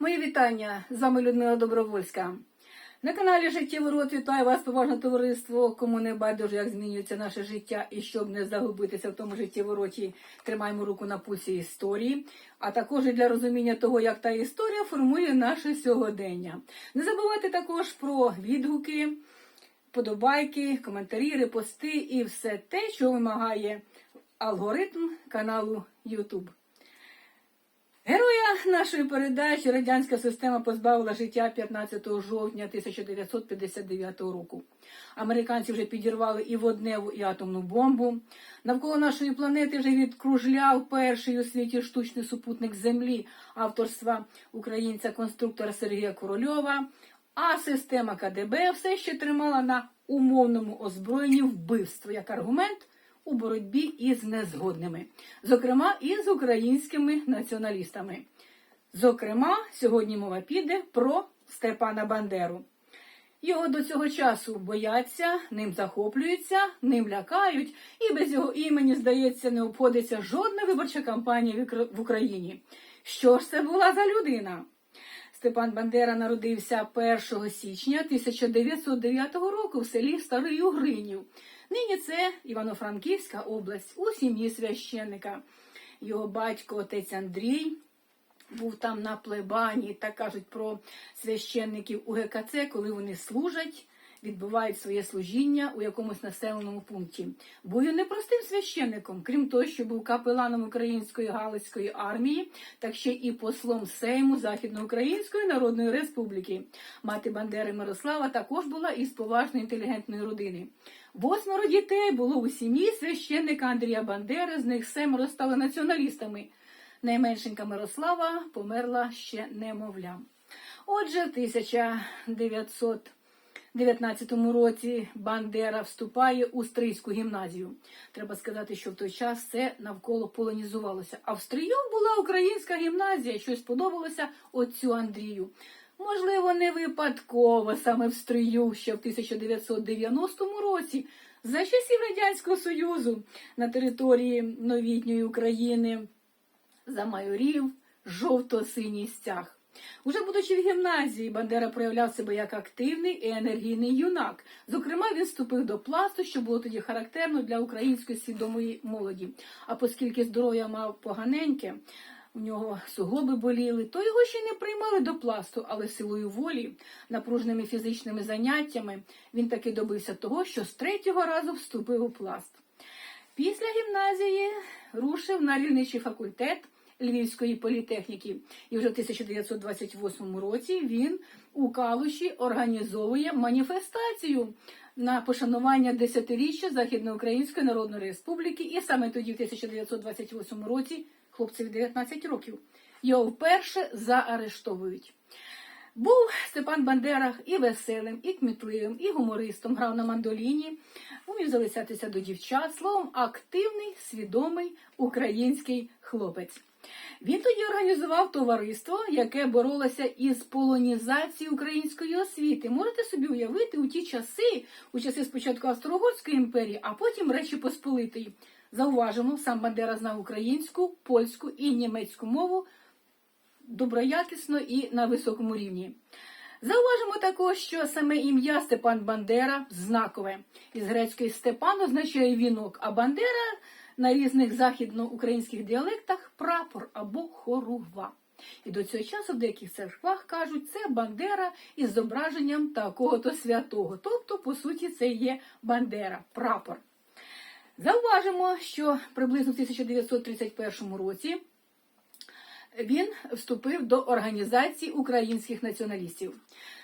Мої вітання з вами Людмила Добровольська. На каналі Життєвий рот вітаю вас, поважне товариство. Кому не байдуже, як змінюється наше життя, і щоб не загубитися в тому життєвороті, тримаємо руку на пульсі історії, а також і для розуміння того, як та історія формує наше сьогодення. Не забувайте також про відгуки, подобайки, коментарі, репости і все те, що вимагає алгоритм каналу YouTube. Героя нашої передачі радянська система позбавила життя 15 жовтня 1959 року. Американці вже підірвали і водневу, і атомну бомбу. Навколо нашої планети вже відкружляв перший у світі штучний супутник Землі авторства українця-конструктора Сергія Корольова. А система КДБ все ще тримала на умовному озброєнні вбивство як аргумент у боротьбі із незгодними, зокрема і з українськими націоналістами. Зокрема, сьогодні мова піде про Степана Бандеру. Його до цього часу бояться, ним захоплюються, ним лякають, і без його імені, здається, не обходиться жодна виборча кампанія в Україні. Що ж це була за людина? Степан Бандера народився 1 січня 1909 року в селі Старий Угринів. Нині це Івано-Франківська область у сім'ї священника. Його батько, отець Андрій, був там на плебані, так кажуть про священників у ГКЦ, коли вони служать, відбувають своє служіння у якомусь населеному пункті. Був він непростим священником, крім того, що був капеланом Української Галицької армії, так ще і послом Сейму Західноукраїнської Народної Республіки. Мати Бандери Мирослава також була із поважної інтелігентної родини. Восьмеро дітей було у сім'ї священника Андрія Бандери, з них семеро стали націоналістами. Найменшенька Мирослава померла ще немовлям. Отже, в 1919 році Бандера вступає у Стрийську гімназію. Треба сказати, що в той час це навколо полонізувалося. А в Стрию була українська гімназія, що сподобалося отцю Андрію. Можливо, не випадково саме в Стрию, ще в 1990 році, за часів Радянського Союзу на території новітньої України замайорів жовто-синій стяг. Уже будучи в гімназії, Бандера проявляв себе як активний і енергійний юнак. Зокрема, він вступив до пласту, що було тоді характерно для української свідомої молоді. А оскільки здоров'я мав поганеньке, у нього суглоби боліли, то його ще не приймали до пласту, але силою волі, напруженими фізичними заняттями, він таки добився того, що з третього разу вступив у пласт. Після гімназії рушив на рівничий факультет Львівської політехніки, і вже в 1928 році він у Калуші організовує маніфестацію на пошанування десятиріччя Західноукраїнської Народної Республіки, і саме тоді, в 1928 році, хлопцеві 19 років, його вперше заарештовують. Був Степан Бандера і веселим, і кмітливим, і гумористом, грав на мандоліні, умів залицятися до дівчат, словом, активний, свідомий український хлопець. Він тоді організував товариство, яке боролося із полонізацією української освіти. Можете собі уявити у ті часи, у часи спочатку Австро-Угорської імперії, а потім Речі Посполитої. Зауважимо, сам Бандера знав українську, польську і німецьку мову доброякісно і на високому рівні. Зауважимо також, що саме ім'я Степан Бандера знакове. Із грецької Степан означає вінок, а Бандера на різних західноукраїнських діалектах прапор або хоругва. І до цього часу в деяких церквах кажуть, це Бандера із зображенням такого-то святого. Тобто, по суті, це є Бандера, прапор. Зауважимо, що приблизно в 1931 році він вступив до організації українських націоналістів.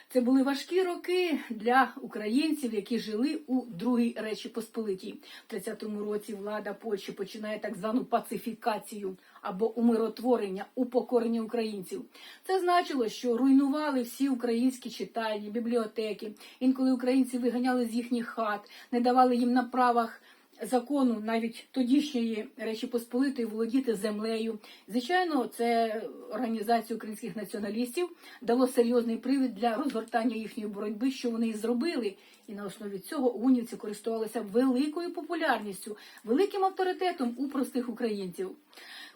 Це були важкі роки для українців, які жили у Другій Речі Посполитій. В 30-му році влада Польщі починає так звану пацифікацію або умиротворення, упокорення українців. Це значило, що руйнували всі українські читальні, бібліотеки. Інколи українці виганяли з їхніх хат, не давали їм на правах закону навіть тодішньої Речі Посполитої володіти землею. Звичайно, це організація українських націоналістів дало серйозний привід для розгортання їхньої боротьби, що вони і зробили. І на основі цього унівці користувалися великою популярністю, великим авторитетом у простих українців.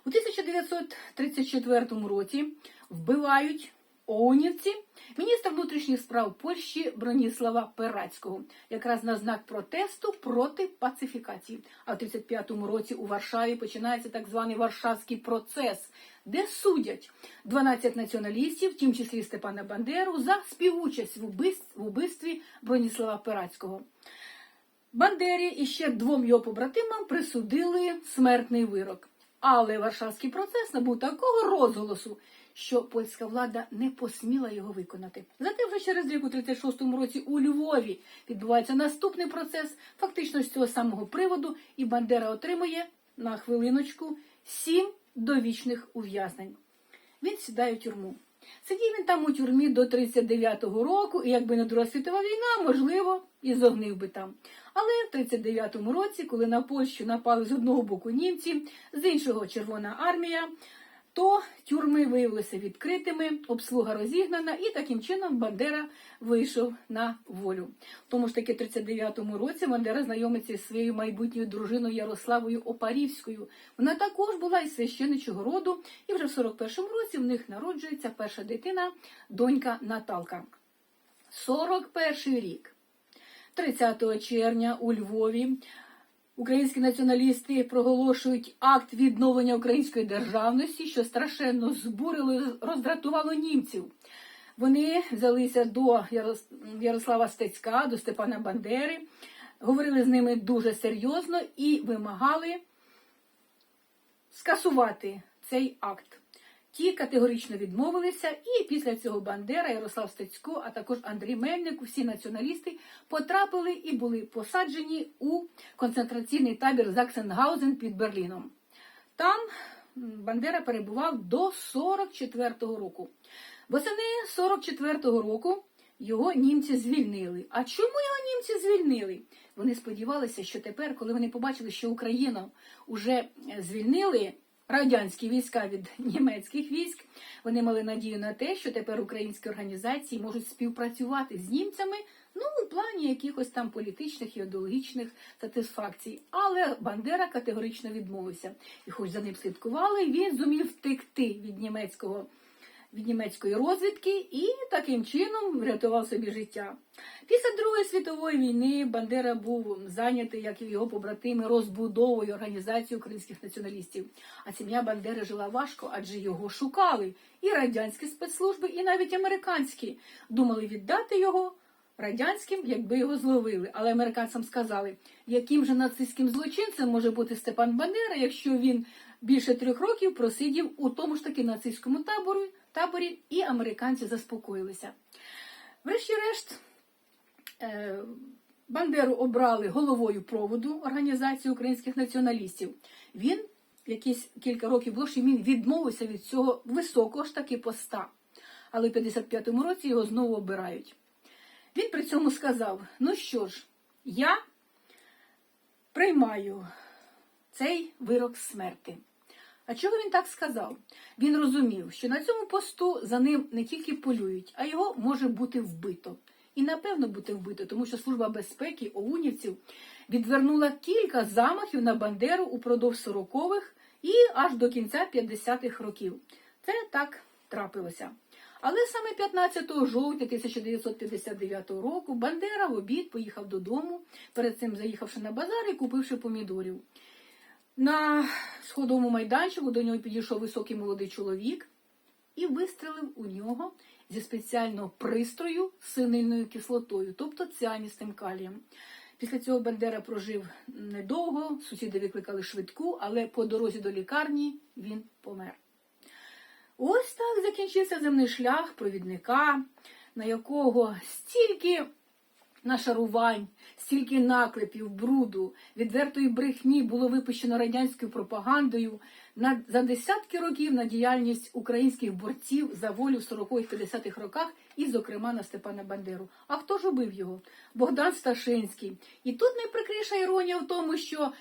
У 1934 році вбивають Оунівці, міністр внутрішніх справ Польщі Броніслава Перацького, якраз на знак протесту проти пацифікації. А в 35-му році у Варшаві починається так званий Варшавський процес, де судять 12 націоналістів, в тім числі Степана Бандеру, за співучасть в убивстві, в убивстві Броніслава Перацького. Бандері і ще двом його побратимам присудили смертний вирок. Але Варшавський процес набув такого розголосу, що польська влада не посміла його виконати. Зате вже через рік у 36-му році у Львові відбувається наступний процес, фактично з цього самого приводу, і Бандера отримує на хвилиночку сім довічних ув'язнень. Він сідає в тюрму. Сидів він там у тюрмі до 39-го року, і якби не Друга світова війна, можливо, і зогнив би там. Але в 39-му році, коли на Польщу напали з одного боку німці, з іншого Червона армія, то тюрми виявилися відкритими, обслуга розігнана, і таким чином Бандера вийшов на волю. Тому ж таки, в 39-му році Бандера знайомиться зі своєю майбутньою дружиною Ярославою Опарівською. Вона також була із священичого роду, і вже в 41-му році в них народжується перша дитина, донька Наталка. 41-й рік. 30 червня у Львові українські націоналісти проголошують акт відновлення української державності, що страшенно збурило роздратувало німців. Вони взялися до Ярослава Стецька, до Степана Бандери, говорили з ними дуже серйозно і вимагали скасувати цей акт. Ті категорично відмовилися, і після цього Бандера, Ярослав Стецько, а також Андрій Мельник, всі націоналісти потрапили і були посаджені у концентраційний табір Заксенгаузен під Берліном. Там Бандера перебував до 44-го року. Восени 44-го року його німці звільнили. А чому його німці звільнили? Вони сподівалися, що тепер, коли вони побачили, що Україну вже звільнили радянські війська від німецьких військ, вони мали надію на те, що тепер українські організації можуть співпрацювати з німцями. Ну, у плані якихось там політичних і ідеологічних сатисфакцій. Але Бандера категорично відмовився. І хоч за ним слідкували, він зумів втекти від німецького від німецької розвідки і таким чином врятував собі життя. Після Другої світової війни Бандера був зайнятий, як і його побратими, розбудовою організації українських націоналістів. А сім'я Бандери жила важко, адже його шукали і радянські спецслужби, і навіть американські думали віддати його. Радянським, якби його зловили, але американцям сказали, яким же нацистським злочинцем може бути Степан Бандера, якщо він більше трьох років просидів у тому ж таки нацистському таборі, таборі, і американці заспокоїлися. Врешті-решт, е, Бандеру обрали головою проводу Організації українських націоналістів. Він якісь кілька років ближче він відмовився від цього високого ж таки поста. Але в 55-му році його знову обирають. Він при цьому сказав: ну що ж, я приймаю цей вирок смерти. А чого він так сказав? Він розумів, що на цьому посту за ним не тільки полюють, а його може бути вбито. І напевно бути вбито, тому що Служба безпеки оунівців відвернула кілька замахів на Бандеру упродовж 40-х і аж до кінця 50-х років. Це так трапилося. Але саме 15 жовтня 1959 року Бандера в обід поїхав додому, перед цим заїхавши на базар і купивши помідорів. На сходовому майданчику до нього підійшов високий молодий чоловік і вистрелив у нього зі спеціального пристрою синильною кислотою, тобто ціаністим калієм. Після цього Бандера прожив недовго, сусіди викликали швидку, але по дорозі до лікарні він помер. Ось так закінчився земний шлях провідника, на якого стільки нашарувань, стільки наклепів, бруду, відвертої брехні було випущено радянською пропагандою на, за десятки років на діяльність українських борців за волю в 40-50-х роках, і, зокрема, на Степана Бандеру. А хто ж убив його? Богдан Сташинський. І тут найприкріша іронія в тому, що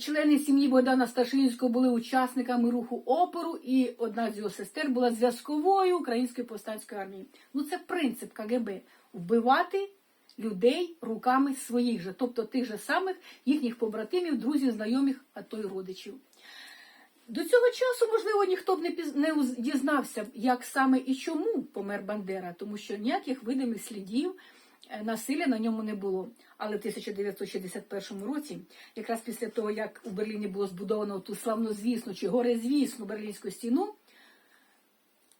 члени сім'ї Богдана Сташинського були учасниками руху опору, і одна з його сестер була зв'язковою української повстанської армії. Ну це принцип КГБ вбивати людей руками своїх же, тобто тих же самих їхніх побратимів, друзів, знайомих, а то й родичів. До цього часу, можливо, ніхто б не піз... не дізнався, як саме і чому помер Бандера, тому що ніяких видимих слідів е, насилля на ньому не було. Але в 1961 році, якраз після того, як у Берліні було збудовано ту славнозвісну чи горизвісну Берлінську стіну,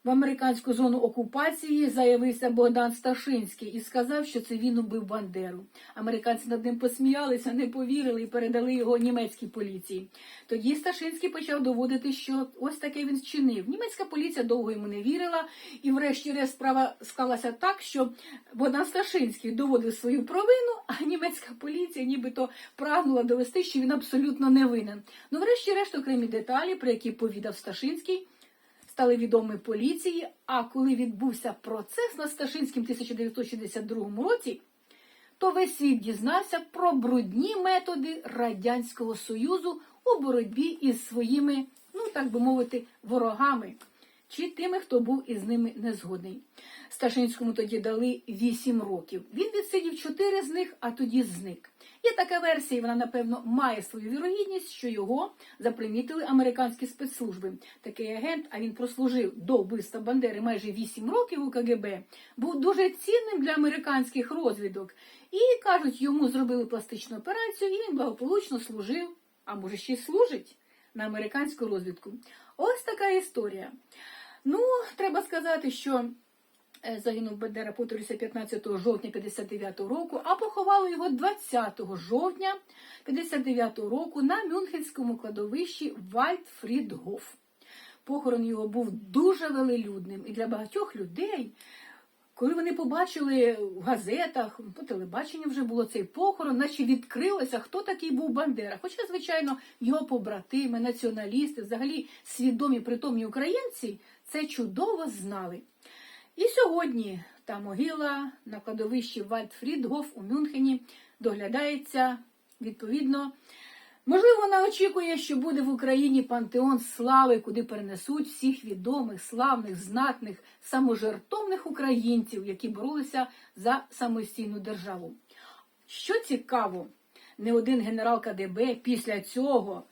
в американську зону окупації заявився Богдан Сташинський і сказав, що це він убив Бандеру. Американці над ним посміялися, не повірили і передали його німецькій поліції. Тоді Сташинський почав доводити, що ось таке він вчинив. Німецька поліція довго йому не вірила, і врешті-решт справа склалася так, що Богдан Сташинський доводив свою провину, а німецька поліція нібито прагнула довести, що він абсолютно не винен. Ну, врешті-решт, окремі деталі, про які повідав Сташинський, стали відомі поліції. А коли відбувся процес над Сташинським 1962 році, то весь світ дізнався про брудні методи Радянського Союзу у боротьбі із своїми, ну так би мовити, ворогами чи тими, хто був із ними незгодний. Сташинському тоді дали 8 років. Він відсидів 4 з них, а тоді зник. Є така версія, вона, напевно, має свою вірогідність, що його запримітили американські спецслужби. Такий агент, а він прослужив до вбивства Бандери майже 8 років у КГБ, був дуже цінним для американських розвідок. І кажуть, йому зробили пластичну операцію, і він благополучно служив, а може ще й служить на американську розвідку. Ось така історія. Ну, треба сказати, що загинув Бандера, повторюся, 15 жовтня 59 року, а поховали його 20 жовтня 59 року на Мюнхенському кладовищі Вальдфрідгоф. Похорон його був дуже велелюдним і для багатьох людей. Коли вони побачили в газетах, по телебаченню вже було цей похорон, наче відкрилося, хто такий був Бандера. Хоча, звичайно, його побратими, націоналісти, взагалі свідомі притомні українці це чудово знали. І сьогодні та могила на кладовищі Вальдфрідгоф у Мюнхені доглядається відповідно. Можливо, вона очікує, що буде в Україні пантеон слави, куди перенесуть всіх відомих, славних, знатних, саможертовних українців, які боролися за самостійну державу. Що цікаво, не один генерал КДБ після цього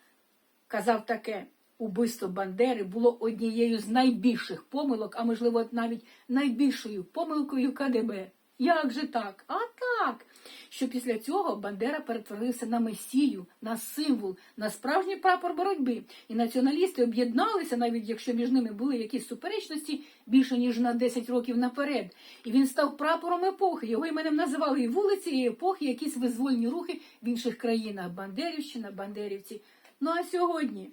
казав таке: убивство Бандери було однією з найбільших помилок, а можливо, навіть найбільшою помилкою КДБ. Як же так? А так, що після цього Бандера перетворився на месію, на символ, на справжній прапор боротьби. І націоналісти об'єдналися, навіть якщо між ними були якісь суперечності більше ніж на 10 років наперед. І він став прапором епохи. Його іменем називали і вулиці, і епохи, якісь визвольні рухи в інших країнах. Бандерівщина, Бандерівці. Ну а сьогодні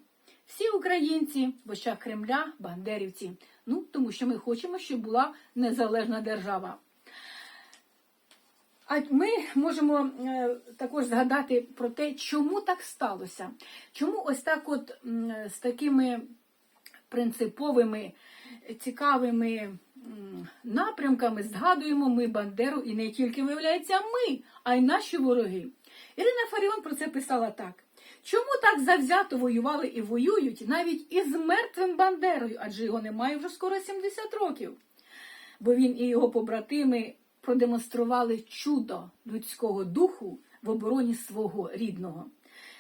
всі українці в очах Кремля, бандерівці. Ну тому що ми хочемо, щоб була незалежна держава. А ми можемо е, також згадати про те, чому так сталося. Чому ось так, от з такими принциповими, цікавими напрямками згадуємо ми Бандеру і не тільки виявляється ми, а й наші вороги. Ірина Фаріон про це писала так. Чому так завзято воювали і воюють навіть із мертвим Бандерою, адже його немає вже скоро 70 років. Бо він і його побратими продемонстрували чудо людського духу в обороні свого рідного.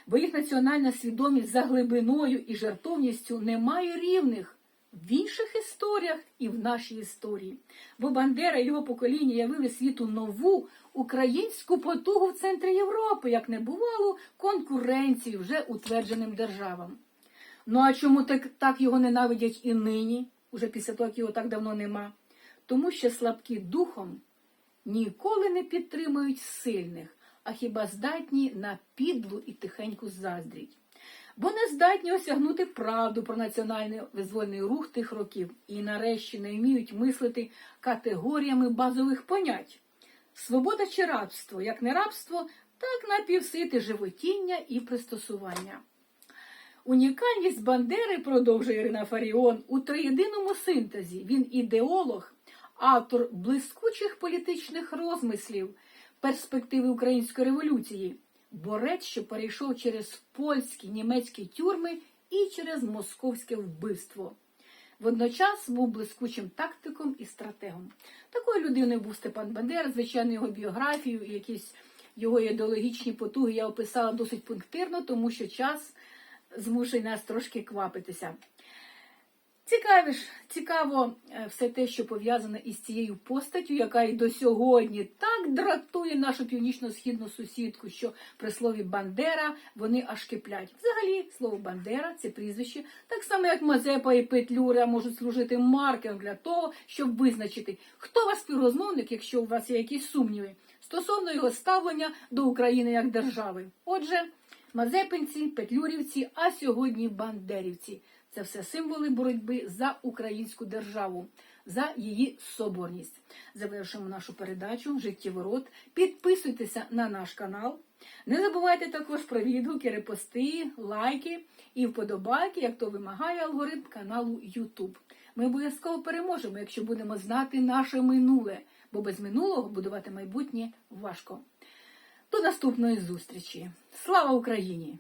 Бо їх національна свідомість за глибиною і жертовністю не має рівних в інших історіях і в нашій історії. Бо Бандера і його покоління явили світу нову українську потугу в центрі Європи, як не бувало конкуренції вже утвердженим державам. Ну а чому так, так його ненавидять і нині, уже після того, як його так давно нема? Тому що слабкі духом ніколи не підтримують сильних, а хіба здатні на підлу і тихеньку заздріть. Бо не здатні осягнути правду про національний визвольний рух тих років і нарешті не вміють мислити категоріями базових понять. Свобода чи рабство, як не рабство, так напівсити животіння і пристосування. Унікальність Бандери, продовжує Ірина Фаріон, у триєдиному синтезі. Він ідеолог, автор блискучих політичних розмислів, перспективи української революції, борець, що перейшов через польські, німецькі тюрми і через московське вбивство. Водночас був блискучим тактиком і стратегом. Такою людиною був Степан Бандера, звичайно, його біографію і якісь його ідеологічні потуги я описала досить пунктирно, тому що час змушує нас трошки квапитися. Цікаві ж, цікаво е, все те, що пов'язане із цією постаттю, яка і до сьогодні так дратує нашу північно-східну сусідку, що при слові Бандера вони аж киплять. Взагалі, слово Бандера це прізвище, так само як Мазепа і Петлюра можуть служити маркером для того, щоб визначити, хто ваш співрозмовник, якщо у вас є якісь сумніви, стосовно його ставлення до України як держави. Отже, Мазепинці, Петлюрівці, а сьогодні Бандерівці. Це все символи боротьби за українську державу, за її соборність. Завершимо нашу передачу Життєворот. Підписуйтеся на наш канал. Не забувайте також про відгуки, репости, лайки і вподобайки, як то вимагає алгоритм каналу YouTube. Ми обов'язково переможемо, якщо будемо знати наше минуле, бо без минулого будувати майбутнє важко. До наступної зустрічі. Слава Україні!